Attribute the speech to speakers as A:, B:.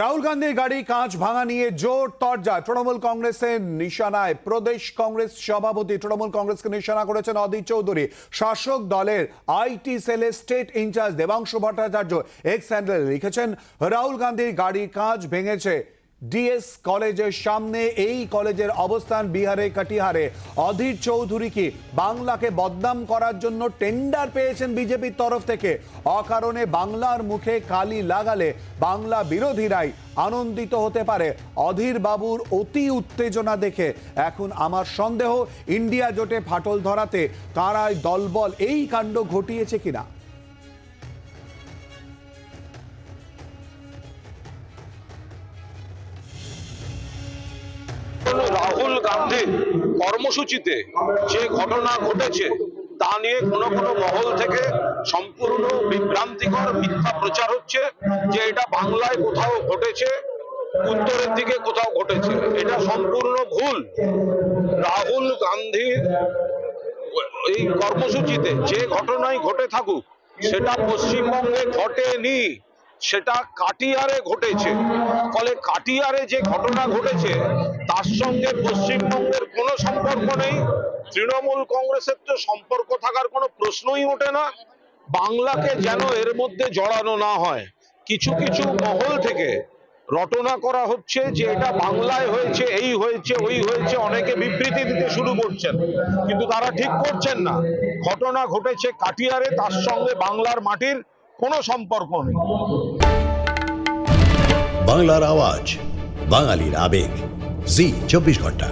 A: রাহুল গান্ধীর গাড়ি কাঁচ ভাঙা নিয়ে জোর তরজা। তৃণমূল কংগ্রেসের নিশানায় প্রদেশ কংগ্রেস সভাপতি তৃণমূল কংগ্রেসকে নিশানা করেছেন অদিত চৌধুরী। শাসক দলের আইটি সেলে state incharge Debangshu Bhattacharya X handle লিখেছেন, রাহুল গান্ধীর গাড়ি কাঁচ ভেঙেছে। ডিএস কলেজের সামনে এই কলেজের অবস্থান বিহারে কাটিহারে। অধীর চৌধুরী কি বাংলাকে বদনাম করার জন্য টেন্ডার পেয়েছেন বিজেপির তরফ থেকে? অকারণে বাংলার মুখে কালি লাগালে বাংলা বিরোধীরাই আনন্দিত হতে পারে। অধীর বাবুর অতি উত্তেজনা দেখে এখন আমার সন্দেহ, ইন্ডিয়া জোটে ফাটল ধরাতে তারাই দলবল এই কাণ্ড ঘটিয়েছে কিনা?
B: গান্ধীর কর্মসূচিতে যে ঘটনা ঘটেছে, তা নিয়ে কোনো কোনো মহল থেকে সম্পূর্ণ বিভ্রান্তিকর মিথ্যা প্রচার হচ্ছে যে এটা বাংলায় কোথাও ঘটেছে, উত্তরের দিকে কোথাও ঘটেছে। এটা সম্পূর্ণ ভুল। রাহুল গান্ধীর এই কর্মসূচিতে যে ঘটনাই ঘটে থাকুক, সেটা পশ্চিমবঙ্গে ঘটেনি। সেটা কাটিয়ারে ঘটেছে। ফলে কাটিয়ারে যে ঘটনা ঘটেছে, তার সঙ্গে পশ্চিমবঙ্গের কোনো সম্পর্ক নেই। তৃণমূল কংগ্রেসের তো সম্পর্ক থাকার কোনো প্রশ্নই ওঠে না। বাংলাকে যেন এর মধ্যে জড়ানো না হয়। কিছু কিছু মহল থেকে রটনা করা হচ্ছে যে এটা বাংলায় হয়েছে, এই হয়েছে, ওই হয়েছে, অনেকে বিবৃতি দিতে শুরু করছেন। কিন্তু তারা ঠিক করছেন না। ঘটনা ঘটেছে কাটিয়ারে, তার সঙ্গে বাংলার মাটির কোনো সম্পর্ক নেই।
C: বাংলার আওয়াজ বাঙালির আবেগ। জি চব্বিশ ঘণ্টা।